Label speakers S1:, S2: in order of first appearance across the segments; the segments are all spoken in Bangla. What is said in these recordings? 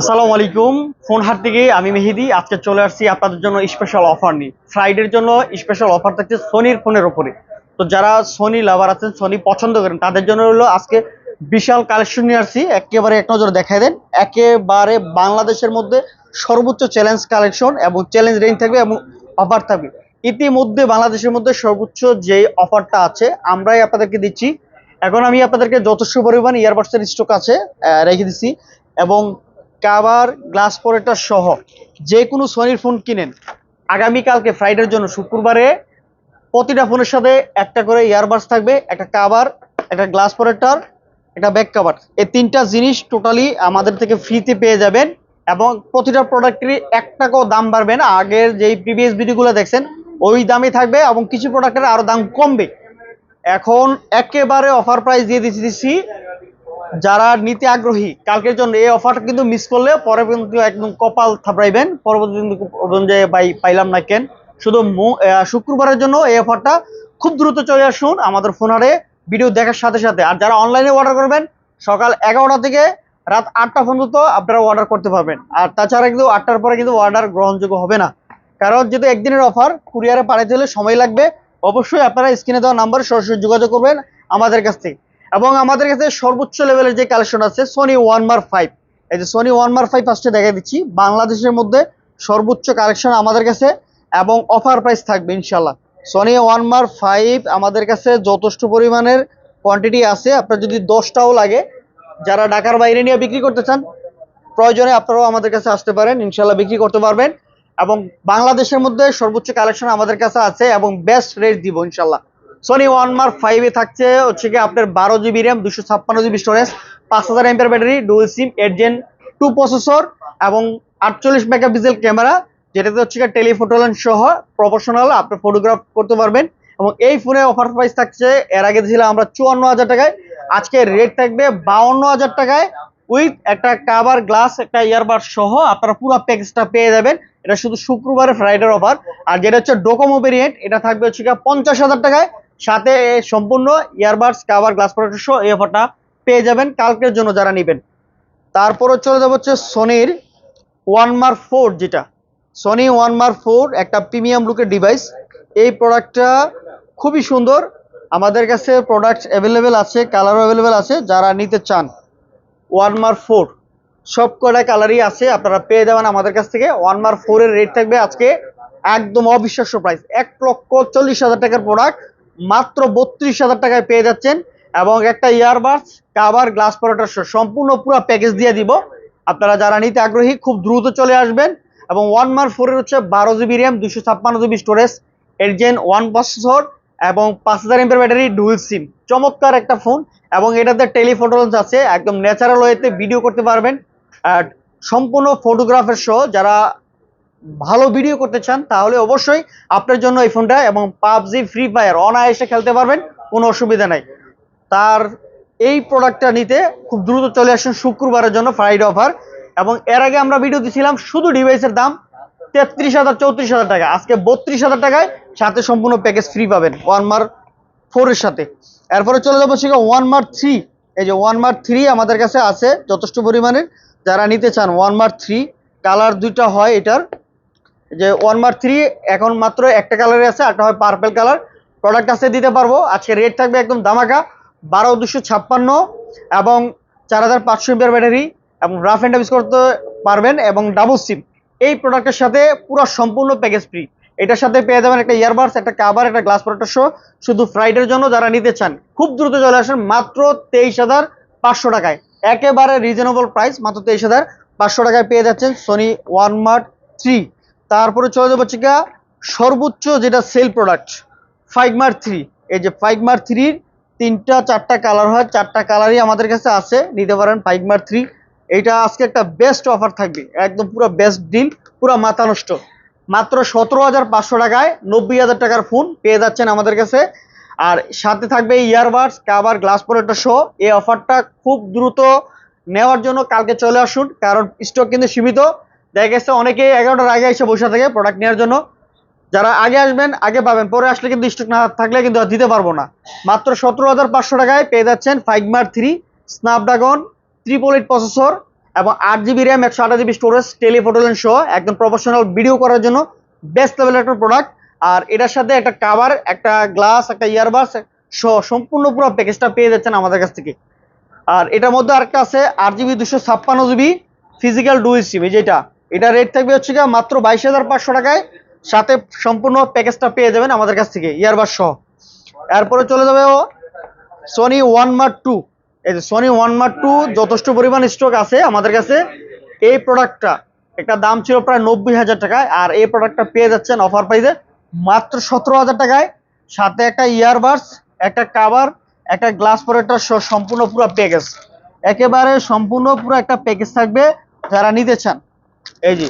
S1: আসসালামু আলাইকুম। ফোন হাট থেকে আমি মেহেদি। আজকে চলে আসছি আপনাদের জন্য স্পেশাল অফার নিয়ে। ফ্রাইডের জন্য স্পেশাল অফার থাকছে সোনির ফোনের ওপরে তো যারা সোনি লাভার আছেন সোনি পছন্দ করেন, তাদের জন্য হলো আজকে বিশাল কালেকশন নিয়ে আসছি। একেবারে এক নজর দেখাই দেন। একেবারে বাংলাদেশের মধ্যে সর্বোচ্চ চ্যালেঞ্জ কালেকশন এবং চ্যালেঞ্জ রেঞ্জ থাকবে এবং অফার থাকবে। ইতিমধ্যে বাংলাদেশের মধ্যে সর্বোচ্চ যে অফারটা আছে, আমরাই আপনাদেরকে দিচ্ছি। এখন আমি আপনাদেরকে যথেষ্ট পরিমাণ ইয়ারবাডসের স্টক আছে রেখে দিচ্ছি। এবং কাভার গ্লাস প্রোটেক্টর সহ যে কোনো সোনির ফোন কিনেন। আগামীকালকে ফ্রাইডের জন্য, শুক্রবারে প্রতিটা ফোনের সাথে একটা করে ইয়ারবাডস থাকবে, একটা কাভার একটা গ্লাস প্রোটেক্টর একটা ব্যাক কাভার এই তিনটা জিনিস টোটালি আমাদের থেকে ফ্রিতে পেয়ে যাবেন এবং প্রতিটা প্রোডাক্টেরই এক টাকাও দাম বাড়বে না। আগের যেই প্রিভিয়াস ভিডিওগুলো দেখছেন, ওই দামই থাকবে এবং কিছু প্রোডাক্টের আরও দাম কমবে। এখন একেবারে অফার প্রাইস দিয়ে দিচ্ছি যারা নিতে আগ্রহী, কালকের জন্য এই অফারটা কিন্তু মিস করলে পরে কিন্তু একদম কপাল থাপড়াইবেন। পরবর্তী কিন্তু যে, ভাই, পাইলাম না কেন? শুধু শুক্রবারের জন্য এই অফারটা খুব দ্রুত চলে আসুন আমাদের ফোনারে ভিডিও দেখার সাথে সাথে, আর যারা অনলাইনে অর্ডার করবেন, সকাল এগারোটা থেকে রাত আটটা পর্যন্ত আপনারা অর্ডার করতে পারবেন। আর তাছাড়া কিন্তু আটটার পরে কিন্তু অর্ডার গ্রহণযোগ্য হবে না। কারণ যেহেতু একদিনের অফার কুরিয়ারে পাঠাইতে হলে সময় লাগবে। অবশ্যই আপনারা স্ক্রিনে দেওয়া নাম্বারে সরাসরি যোগাযোগ করবেন আমাদের কাছ থেকে। এবং আমাদের কাছে সর্বোচ্চ লেভেলের যে কালেকশন আছে সনি ওয়ান মার ফাইভ এই যে সনি ওয়ান মার ফাইভ ফার্স্টে দেখা দিচ্ছি। বাংলাদেশের মধ্যে সর্বোচ্চ কালেকশন আমাদের কাছে এবং অফার প্রাইস থাকবে ইনশাল্লাহ সনি ওয়ান মার ফাইভ আমাদের কাছে যথেষ্ট পরিমাণের কোয়ান্টিটি আছে। আপনার যদি দশটাও লাগে, যারা ঢাকার বাইরে নিয়ে বিক্রি করতে চান, প্রয়োজনে আপনারাও আমাদের কাছে আসতে পারেন ইনশাল্লাহ বিক্রি করতে পারবেন। এবং বাংলাদেশের মধ্যে সর্বোচ্চ কালেকশন আমাদের কাছে আছে এবং বেস্ট রেট দিব ইনশাল্লাহ সোনি ওয়ান মার্ক ফাইভে থাকছে হচ্ছে কি আপনার বারো জিবি র্যাম দুশো ছাপ্পান্ন জিবি স্টোরেজ পাঁচ হাজার এমপের battery dual SIM eight gen two processor এবং আটচল্লিশ মেগাপিক্সেল ক্যামেরা যেটাতে হচ্ছে কি টেলিফোটো লেন্স সহ প্রফেশনাল আপনি ফটোগ্রাফ করতে পারবেন। এবং এই ফোনে অফার প্রাইস থাকছে, এর আগে ছিলাম আমরা চুয়ান্ন হাজার টাকায়, আজকে রেট থাকবে বাউন্ন হাজার টাকায় উইথ একটা কাভার গ্লাস একটা ইয়ারবাড সহ আপনারা পুরো প্যাকেজটা পেয়ে যাবেন। এটা শুধু শুক্রবারে ফ্রাইডের অফার আর যেটা হচ্ছে ডোকোমো ভেরিয়েন্ট এটা থাকবে হচ্ছে পঞ্চাশ হাজার টাকায়। সাথে সম্পূর্ণ ইয়ারবাডস, কাভার, গ্লাস প্রোটেক্টর সহ এই অফারটা পেয়ে যাবেন কালকের জন্য যারা নেবেন। তারপরে চলে যাব হচ্ছে সোনির ওয়ান মার ফোর যেটা। সনি ওয়ান মার ফোর একটা প্রিমিয়াম লুকের ডিভাইস এই প্রোডাক্টটা খুবই সুন্দর। আমাদের কাছে প্রোডাক্ট অ্যাভেলেবেল আছে কালারও অ্যাভেলেবেল আছে, যারা নিতে চান ওয়ান মার ফোর সব কটা কালারই আছে, আপনারা পেয়ে যাবেন আমাদের কাছ থেকে। ওয়ান মার ফোরের রেট থাকবে আজকে একদম অবিশ্বাস্য প্রাইস এক লক্ষ চল্লিশ হাজার টাকার প্রোডাক্ট মাত্র বত্রিশ হাজার টাকায় পেয়ে যাচ্ছেন এবং একটা ইয়ারবাডস কাভার গ্লাস প্রোডাক্ট সম্পূর্ণ পুরো প্যাকেজ দিয়ে দিব। আপনারা যারা নিতে আগ্রহী, খুব দ্রুত চলে আসবেন এবং ওয়ান মার ফোরের হচ্ছে বারো জিবি র্যাম দুশো ছাপ্পান্ন জিবি স্টোরেজ এর জেন ওয়ান প্রসেসর এবং পাঁচ হাজার এমপের ব্যাটারি ডুয়েল সিম চমৎকার একটা ফোন এবং এটাতে টেলিফোটোলেন্স আছে, একদম ন্যাচারাল ওয়েতে ভিডিও করতে পারবেন। সম্পূর্ণ ফটোগ্রাফের সহ যারা ভালো ভিডিও করতে চান, তাহলে অবশ্যই আপনার জন্য এই ফোনটা এবং পাবজি ফ্রি ফায়ার অনায়াসে খেলতে পারবেন, কোনো অসুবিধা নাই। তার এই প্রোডাক্টটা নিতে খুব দ্রুত চলে আসুন শুক্রবারের জন্য ফ্রাইডে অফার এবং এর আগে আমরা ভিডিও দিয়েছিলাম শুধু ডিভাইসের দাম তেত্রিশ হাজার, চৌত্রিশ হাজার টাকা। আজকে বত্রিশ হাজার টাকায় সাথে সম্পূর্ণ প্যাকেজ ফ্রি পাবেন ওয়ান মার ফোরের সাথে। এরপরে চলে যাব সেখানে ওয়ান মার থ্রি এই যে ওয়ান মার থ্রি আমাদের কাছে আছে যথেষ্ট পরিমাণের। যারা নিতে চান ওয়ান মার থ্রি কালার দুইটা হয় এটার। যে ওয়ান মার থ্রি এখন মাত্র একটা কালারে আছে একটা হয় পার্পেল কালার প্রোডাক্ট আছে, দিতে পারব। আজকে রেট থাকবে একদম দামাকা বারো দুশো ছাপ্পান্ন এবং চার হাজার পাঁচশো এমপিয়ার ব্যাটারি এবং রাফ অ্যান্ড ইউজ করতে পারবেন এবং ডাবল সিম এই প্রোডাক্টের সাথে পুরো সম্পূর্ণ প্যাকেজ ফ্রি এটার সাথে পেয়ে যাবেন একটা ইয়ারবাডস একটা কাভার একটা গ্লাস প্রোডাক্টের শো শুধু ফ্রাইডের জন্য যারা নিতে চান। খুব দ্রুত চলে আসেন, মাত্র তেইশ হাজার পাঁচশো টাকায়। একেবারে রিজনেবল প্রাইস মাত্র তেইশ হাজার পাঁচশো টাকায় পেয়ে যাচ্ছেন সোনি ওয়ান মার্ট থ্রি তারপরে চলে যাব হচ্ছে সর্বোচ্চ যেটা সেল প্রোডাক্ট ফাইগমার থ্রি এই যে ফাইগমার থ্রির তিনটা, চারটা কালার হয়, চারটা কালারই আমাদের কাছে আছে, নিতে পারেন ফাইগমার থ্রি এইটা আজকে একটা বেস্ট অফার থাকবে, একদম পুরো বেস্ট ডিল পুরো মাথা নষ্ট। মাত্র সতেরো হাজার পাঁচশো টাকায় নব্বই হাজার টাকার ফোন পেয়ে যাচ্ছেন আমাদের কাছে। আর সাথে থাকবে ইয়ারবাডস কাভার গ্লাস প্রোডাক্টটা শো এই অফারটা খুব দ্রুত নেওয়ার জন্য কালকে চলে আসুন, কারণ স্টক কিন্তু সীমিত। দেখা গেছে অনেকে এগারোটার আগে এসে বসে থাকে প্রোডাক্ট নেওয়ার জন্য। যারা আগে আসবেন, আগে পাবেন। পরে আসলে কিন্তু স্টক না থাকলে কিন্তু আর দিতে পারব না। মাত্র সতেরো হাজার পাঁচশো টাকায় পেয়ে যাচ্ছেন five mark three Snapdragon triple eight processor এবং আট জিবি র্যাম একশো আঠাশ জিবি স্টোরেজ টেলিফোটোলেন সহ একদম প্রফেশনাল ভিডিও করার জন্য বেস্ট লেভেলের একটা প্রোডাক্ট আর এটার সাথে একটা কাভার একটা গ্লাস একটা ইয়ারবাস সহ সম্পূর্ণ পুরো প্যাকেজটা পেয়ে যাচ্ছেন আমাদের কাছ থেকে। আর এটার মধ্যে আরেকটা আছে আট জিবি দুশো ছাপ্পান্ন জিবি ফিজিক্যাল ডুইল সিম যেটা এটা রেট থাকবে হচ্ছে গিয়ে মাত্র বাইশ হাজার পাঁচশো টাকায়। সাথে সম্পূর্ণ প্যাকেজটা পেয়ে যাবেন আমাদের কাছ থেকে ইয়ারবাস সহ। এরপরে চলে যাবে ও সনি ওয়ান মার্ক টু এই যে সনি ওয়ান মার্ক টু যথেষ্ট পরিমাণ স্টক আছে আমাদের কাছে। এই প্রোডাক্টটা একটা দাম ছিল প্রায় নব্বই হাজার টাকায় আর এই প্রোডাক্টটা পেয়ে যাচ্ছেন অফার প্রাইসে মাত্র সতেরো হাজার টাকায়। সাথে একটা ইয়ারবাডস একটা কাভার একটা গ্লাস প্রোটেক্টর সহ সম্পূর্ণ পুরো প্যাকেজ একেবারে সম্পূর্ণ পুরো একটা প্যাকেজ থাকবে যারা নিতে চান। এই যে,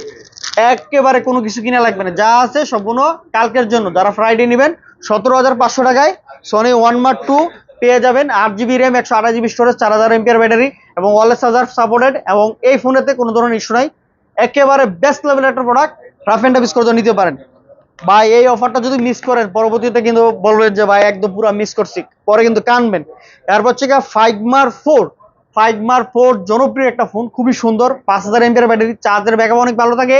S1: একেবারে কোনো কিছু কিনা লাগবে না। যা আছে সম্পূর্ণ কালকের জন্য। যারা ফ্রাইডে নেবেন, সতেরো হাজার পাঁচশো টাকায় সনি ওয়ান মার্ক টু পেয়ে যাবেন। আট জিবি র্যাম একশো আঠাশ জিবি স্টোরেজ চার হাজার এমপিআর ব্যাটারি এবং ওয়ারলেস চার্জার সাপোর্টেড এবং এই ফোনেতে কোনো ধরনের ইস্যু নাই। একেবারে বেস্ট লেভেলের একটা প্রোডাক্ট রাফ অ্যান্ড টাফ করে নিতে পারেন। ভাই, এই অফারটা যদি মিস করেন, পরবর্তীতে কিন্তু বলবেন যে, ভাই, একদম পুরো মিস করছি। পরে কিন্তু কানবেন। এরপর হচ্ছে ফাইভ মার ফোর ফাইভ মার ফোর জনপ্রিয় একটা ফোন, খুবই সুন্দর। পাঁচ হাজার এমপিআর ব্যাটারি চার্জের ব্যাকআপ অনেক ভালো থাকে।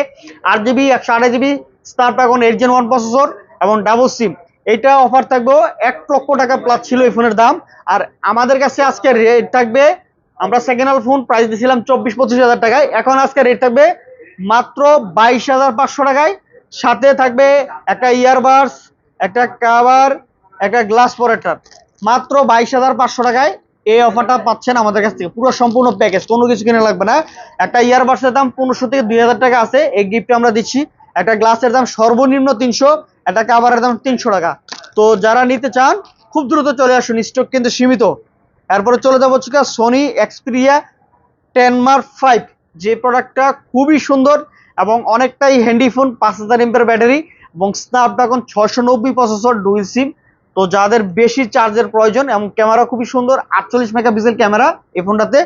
S1: আট জিবি একশো আঠাশ GB star Snapdragon eight gen one processor এবং ডাবল সিম এটা অফার থাকবে, এক লক্ষ টাকা প্লাস ছিল এই ফোনের দাম। আর আমাদের কাছে আজকে রেট থাকবে, আমরা সেকেন্ড হ্যান্ড ফোন প্রাইস দিয়েছিলাম চব্বিশ, পঁচিশ হাজার টাকায়। এখন আজকে রেট থাকবে মাত্র বাইশ হাজার পাঁচশো টাকায়। সাথে থাকবে একটা ইয়ারবাডস একটা কাভার একটা গ্লাস পরেটার মাত্র বাইশ হাজার পাঁচশো টাকায়। এই অফারটা পাচ্ছেন আমাদের কাছ থেকে। পুরো সম্পূর্ণ প্যাকেজ কোনো কিছু কিনে লাগবে না। একটা ইয়ারবাডসের দাম পনেরোশো থেকে দুই হাজার টাকা আছে। এই গিফট আমরা দিচ্ছি। একটা গ্লাসের দাম সর্বনিম্ন তিনশো, একটা কাভারের দাম তিনশো টাকা। তো যারা নিতে চান, খুব দ্রুত চলে আসুন। স্টক কিন্তু সীমিত। এরপরে চলে যাব হচ্ছে Sony Xperia ten mark five যে প্রোডাক্টটা খুবই সুন্দর এবং অনেকটাই হ্যান্ডি ফোন পাঁচ হাজার এমপের ব্যাটারি এবং স্ন্যাপড্রাগন ছশো নব্বই প্রসেসর ডুইল সিম তো যাদের বেশি চার্জের প্রয়োজন এবং ক্যামেরা খুবই সুন্দর, আটচল্লিশ মেগাপিক্সেল ক্যামেরা এই ফোনটাতে,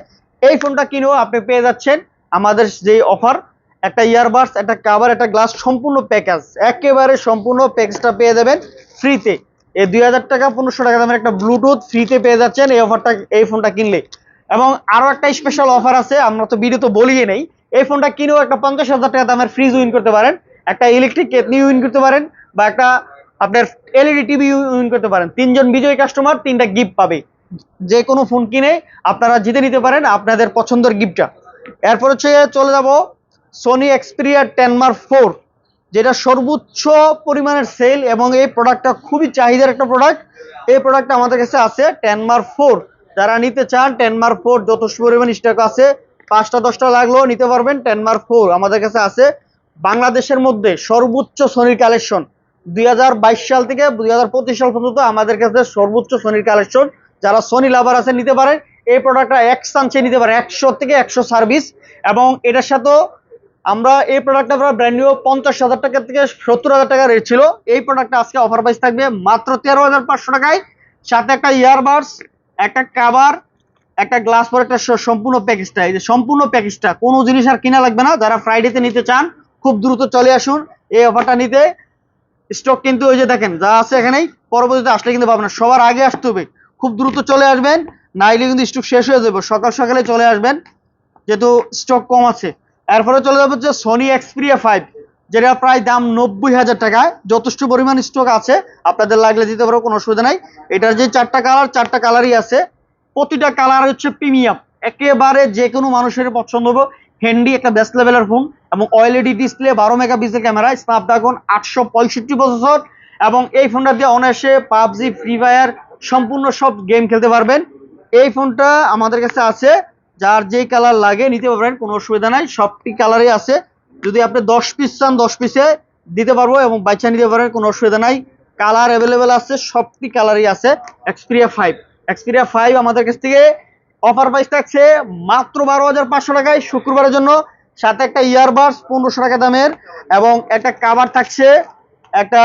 S1: এই ফোনটা কিনেও আপনি পেয়ে যাচ্ছেন আমাদের যে অফার, একটা ইয়ারবাডস একটা কাভার একটা গ্লাস সম্পূর্ণ প্যাকেজ একেবারে সম্পূর্ণ প্যাকেজটা পেয়ে যাবেন ফ্রিতে এই দুই হাজার টাকা, পনেরোশো টাকা দামের একটা ব্লুটুথ ফ্রিতে পেয়ে যাচ্ছেন এই অফারটা এই ফোনটা কিনলে। এবং আরও একটা স্পেশাল অফার আছে, আমরা তো ভিডিও তো বলিয়ে নেই, এই ফোনটা কিনেও একটা পঞ্চাশ হাজার টাকা দামের ফ্রিজ উইন করতে পারেন, একটা ইলেকট্রিক কেটনি উইন করতে পারেন, বা একটা আপনার এলইডি টিভি উইন করতে পারেন। তিনজন বিজয়ী কাস্টমার তিনটা গিফট পাবে। যে কোনো ফোন কিনে আপনারা জিতে নিতে পারেন আপনাদের পছন্দের গিফটটা এরপর হচ্ছে চলে যাব Sony Xperia ten mark four যেটা সর্বোচ্চ পরিমাণের সেল এবং এই প্রোডাক্টটা খুবই চাহিদার একটা প্রোডাক্ট এই প্রোডাক্টটা আমাদের কাছে আছে টেন মার্ক ফোর যারা নিতে চান টেন মার্ক ফোর যথেষ্ট পরিমাণ স্টক আছে। পাঁচটা, দশটা লাগলেও নিতে পারবেন টেন মার্ক ফোর আমাদের কাছে আছে বাংলাদেশের মধ্যে সর্বোচ্চ সোনির কালেকশন দুই হাজার বাইশ সাল থেকে দুই হাজার পঁচিশ সাল পর্যন্ত আমাদের কাছে সর্বোচ্চ সোনির কালেকশন যারা সোনি লাভার আছে, নিতে পারেন এই প্রোডাক্টটা এক চান্সে নিতে পারেন একশো থেকে একশো সার্ভিস এবং এটার সাথেও আমরা এই প্রোডাক্টটা আমরা ব্র্যান্ড নিউ পঞ্চাশ হাজার টাকা থেকে সত্তর হাজার টাকা রেট ছিল। এই প্রোডাক্টটা আজকে অফার প্রাইস থাকবে মাত্র তেরো হাজার পাঁচশো টাকায়। সাথে একটা ইয়ারবাডস একটা কাভার একটা গ্লাস পর একটা সম্পূর্ণ প্যাকেজটা এই যে সম্পূর্ণ প্যাকেজটা কোনো জিনিস আর কিনা লাগবে না। যারা ফ্রাইডেতে নিতে চান, খুব দ্রুত চলে আসুন। এই অফারটা নিতে। স্টক কিন্তু ওই যে দেখেন, যা আছে এখানেই পরবর্তীতে আসলে কিন্তু পাবেন সবার আগে আসতে হবে। খুব দ্রুত চলে আসবেন নাইলে কিন্তু স্টক শেষ হয়ে যাবে। সকাল সকালে চলে আসবেন, যেহেতু স্টক কম আছে। এরপরে চলে যাবে হচ্ছে সোনি এক্সপিরিয়া ফাইভ যেটা প্রায় দাম নব্বই হাজার টাকায় যথেষ্ট পরিমাণ স্টক আছে, আপনাদের লাগলে দিতে পারো, কোনো অসুবিধা নাই। এটার যে চারটা কালার চারটা কালারই আছে। প্রতিটা কালার হচ্ছে প্রিমিয়াম একেবারে যে কোনো মানুষের পছন্দ হবে। হ্যান্ডি একটা বেস্ট লেভেলের ফোন এবং ওএলইডি ডিসপ্লে বারো মেগাপিক্সেল ক্যামেরা স্ন্যাপড্রাগন আটশো পঁয়ষট্টি প্রসেসর এবং এই ফোনটা দিয়ে অনায়াসে পাবজি ফ্রি ফায়ার সম্পূর্ণ সব গেম খেলতে পারবেন। এই ফোনটা আমাদের কাছে আছে। যার যেই কালার লাগে নিতে পারবেন, কোনো অসুবিধা নাই। সবটি কালারই আছে। যদি আপনি দশ পিস চান, দশ পিসে দিতে পারব এবং বাচ্চা নিতে পারেন, কোনো অসুবিধা নাই। কালার অ্যাভেলেবেল আছে, সবটি কালারই আছে। এক্সপিরিয়া ফাইভ এক্সপিরিয়া ফাইভ আমাদের কাছ থেকে অফার প্রাইস থাকছে মাত্র বারো হাজার পাঁচশো টাকায় শুক্রবারের জন্য। সাথে একটা ইয়ারবাডস পনেরোশো টাকা দামের, এবং একটা কাভার থাকছে, একটা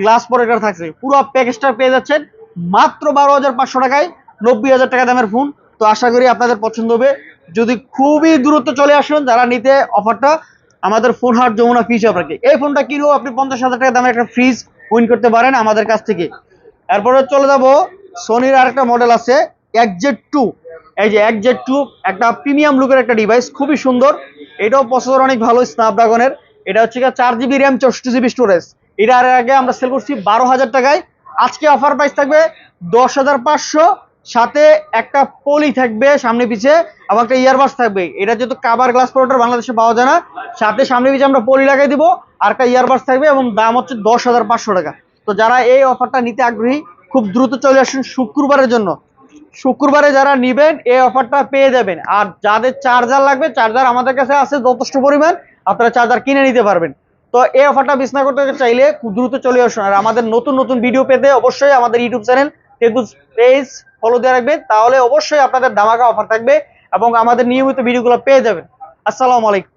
S1: গ্লাস প্রোটেক্টর থাকছে। পুরো প্যাকেজটা পেয়ে যাচ্ছেন মাত্র বারো হাজার পাঁচশো টাকায়, নব্বই হাজার টাকা দামের ফোন তো আশা করি আপনাদের পছন্দ হবে। যদি খুবই দূরত্ব চলে আসেন, যারা নিতে অফারটা আমাদের ফোন হাট যমুনা ফ্রিজ আপনাকে। এই ফোনটা কিনেও আপনি পঞ্চাশ হাজার টাকা দামের একটা ফ্রিজ উইন করতে পারেন আমাদের কাছ থেকে। এরপরে চলে যাব সোনির আরেকটা মডেল আছে এক জেড টু এই যে এক জেড টু, একটা প্রিমিয়াম লুকের একটা ডিভাইস খুবই সুন্দর। এটাও প্রসেসর অনেক ভালো স্ন্যাপড্রাগনের এটা হচ্ছে চার জিবি র্যাম চৌষট্টি জিবি স্টোরেজ এটা আর আগে আমরা সেল করছি বারো হাজার টাকায়। আজকে অফার প্রাইস থাকবে দশ হাজার পাঁচশো। সাথে একটা পলি থাকবে সামনে পিছে, এবং একটা ইয়ারবাস থাকবে। এটা যেহেতু কাবার গ্লাস প্রোডাক্ট বাংলাদেশে পাওয়া যায় না, সাথে সামনে পিছে আমরা পলি লাগাই দিব, আর একটা ইয়ারবাস থাকবে, এবং দাম হচ্ছে দশ হাজার পাঁচশো টাকা। তো যারা এই অফারটা নিতে আগ্রহী, খুব দ্রুত চলে আসুন শুক্রবারের জন্য। শুক্রবারে যারা নিবেন, এই অফারটা পেয়ে যাবেন। আর যাদের চার্জার লাগবে চার্জার আমাদের কাছে আছে যথেষ্ট পরিমাণ, আপনারা চার্জার কিনে নিতে পারবেন। তো এই অফারটা মিস করতে চাইলে দ্রুত চলে আসুন। আর আমাদের নতুন নতুন ভিডিও পেতে অবশ্যই আমাদের YouTube channel Facebook page follow দিয়ে রাখবেন। তাহলে অবশ্যই আপনাদের ধামাকা অফার থাকবে এবং আমাদের নিয়মিত ভিডিওগুলো পেয়ে যাবেন। আসসালামু আলাইকুম।